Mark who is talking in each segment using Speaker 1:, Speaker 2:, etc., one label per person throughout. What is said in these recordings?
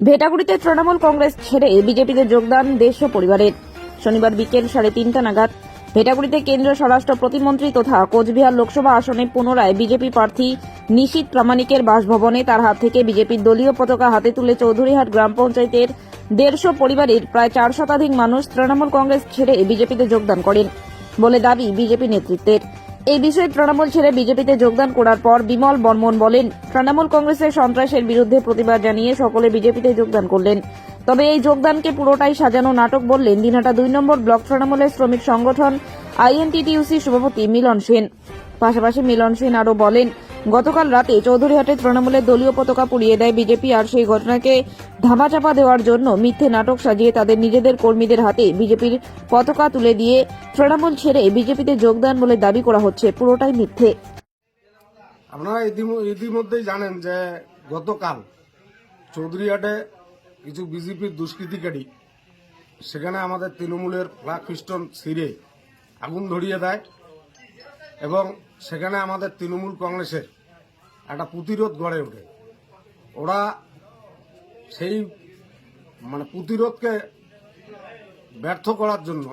Speaker 1: ভেটাগুড়িতে তৃণমূল কংগ্রেস ছেড়ে বিজেপিতে যোগদান দেশ পরিবারের। শনিবার বিকেল সাড়ে তিনটা নাগাদ ভেটাগুড়িতে কেন্দ্রীয় স্বরাষ্ট্র প্রতিমন্ত্রী তথা কোচবিহার লোকসভা আসনে পুনরায় বিজেপি প্রার্থী নিশীত প্রামাণিকের বাসভবনে তার হাত থেকে বিজেপির দলীয় পতাকা হাতে তুলে চৌধুরীহাট গ্রাম পঞ্চায়েতের দেড়শো পরিবারের প্রায় চার শতাধিক মানুষ তৃণমূল কংগ্রেস ছেড়ে বিজেপিতে যোগদান করেন বলে দাবি বিজেপি নেতৃত্বের। এই বিষয়ে তৃণমূল ছেড়ে বিজেপিতে যোগদান করার পর বিমল বর্মন বলেন, তৃণমূল কংগ্রেসের সন্ত্রাসের বিরুদ্ধে প্রতিবাদ জানিয়ে সকলে বিজেপিতে যোগদান করলেন। তবে এই যোগদানকে পুরোটাই সাজানো নাটক বললেন দিনহাটা দুই নম্বর ব্লক তৃণমূলের শ্রমিক সংগঠন আইএনটিটিউসি সভাপতি মিলন সেন। পাশাপাশি মিলন সেন আরও বলেন গতকাল রাতে চৌধুরীহাটে তৃণমূলের দলীয় পতাকা পুড়িয়ে দেয় বিজেপি, আর সেই ঘটনাকে ধামাচাপা দেওয়ার জন্য মিথ্যে নাটক সাজিয়ে তাদের নিজেদের কর্মীদের হাতে বিজেপির পতাকা তুলে দিয়ে তৃণমূল ছেড়ে বিজেপিতে যোগদান বলে দাবি করা হচ্ছে। পুরোটাই মিথ্যে।
Speaker 2: আপনারা ইতিম- ইতিমধ্যেই জানেন যে গতকাল চৌধুরীহাটে কিছু বিজেপির দুষ্কৃতিকারী সেখানে আমাদের তৃণমূলের ফ্লাগ পিস্টন আগুন ধরিয়ে দেয় এবং সেখানে আমাদের তৃণমূল কংগ্রেসের একটা প্রতিরোধ গড়ে ওঠে। ওরা সেই মানে প্রতিরোধকে ব্যর্থ করার জন্য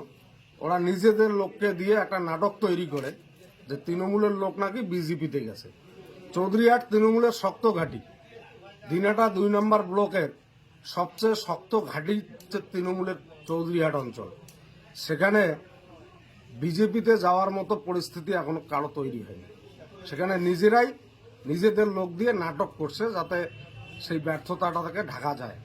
Speaker 2: ওরা নিজেদের লোককে দিয়ে একটা নাটক তৈরি করে যে তৃণমূলের লোক নাকি বিজেপিতে গেছে। চৌধুরীহাট তৃণমূলের শক্ত ঘাঁটি। দিনাটা দুই নম্বর ব্লকের সবচেয়ে শক্ত ঘাঁটি হচ্ছে তৃণমূলের চৌধুরীহাট অঞ্চল। সেখানে বিজেপিতে যাওয়ার মতো পরিস্থিতি এখনও কারও তৈরি হয়নি। সেখানে নিজেরাই নিজেদের লোক দিয়ে নাটক করছে যাতে সেই ব্যর্থতাটা থেকে ঢাকা যায়।